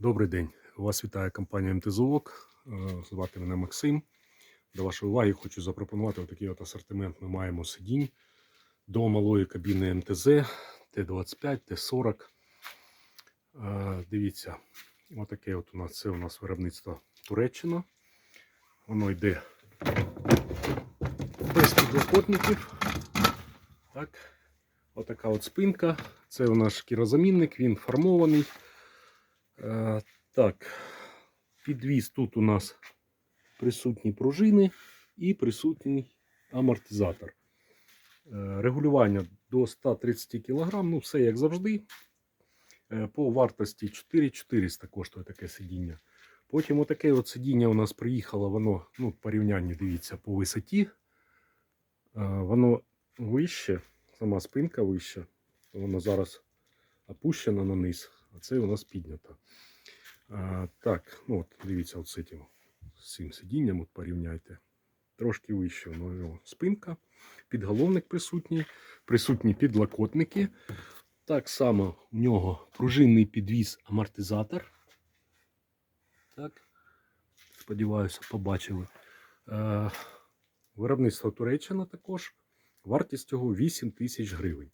Добрий день. Вас вітає компанія МТЗОК. Е, Звати мене Максим. До вашої уваги хочу запропонувати отакий от асортимент. Ми маємо сидінь до малої кабіни МТЗ Т25, Т40. Е, Дивіться, отаке от у нас це у нас виробництво Туреччина. Воно йде без підлокотників. Так. Отака от спинка. Це у нас шкірозамінник, він формований. Е, так, підвіз тут у нас присутні пружини і присутній амортизатор. Е, регулювання до 130 кг, ну все як завжди. Е, по вартості 4400 коштує таке сидіння. Потім отаке от сидіння у нас приїхало, воно, ну, в порівнянні, дивіться, по висоті. Воно вище, сама спинка вища. Воно зараз опущено на низ, а це у нас піднято. А, так, ну от дивіться, от з цим, з цим сидінням от порівняйте. Трошки вище воно його спинка, підголовник присутній, присутні підлокотники. Так само в нього пружинний підвіз амортизатор. Так, сподіваюся, побачили. Е, виробництво Туреччина також. Вартість його 8 тисяч гривень.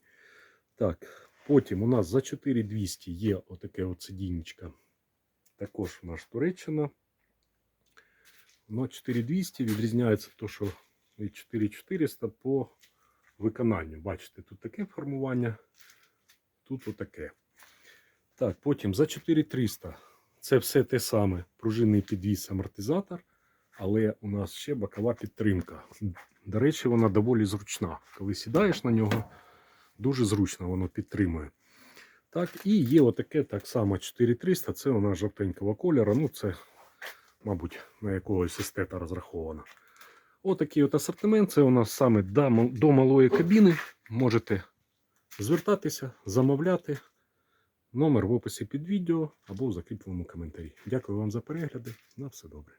Так, потім у нас за 4200 є отаке от сидіннячка. Також у нас Туреччина. Воно 4200 відрізняється то, що від 4400 по виконанню. Бачите, тут таке формування, тут отаке. Так, потім за 4300 це все те саме. Пружинний підвіз амортизатор, але у нас ще бокова підтримка. До речі, вона доволі зручна. Коли сідаєш на нього, дуже зручно воно підтримує. Так, і є отаке так само 4300, це нас жовтенького кольору. Ну, це, мабуть, на якогось естета розраховано. Отакий от асортимент. Це у нас саме до малої кабіни. Можете звертатися, замовляти. Номер в описі під відео або в закріпленому коментарі. Дякую вам за перегляди. На все добре.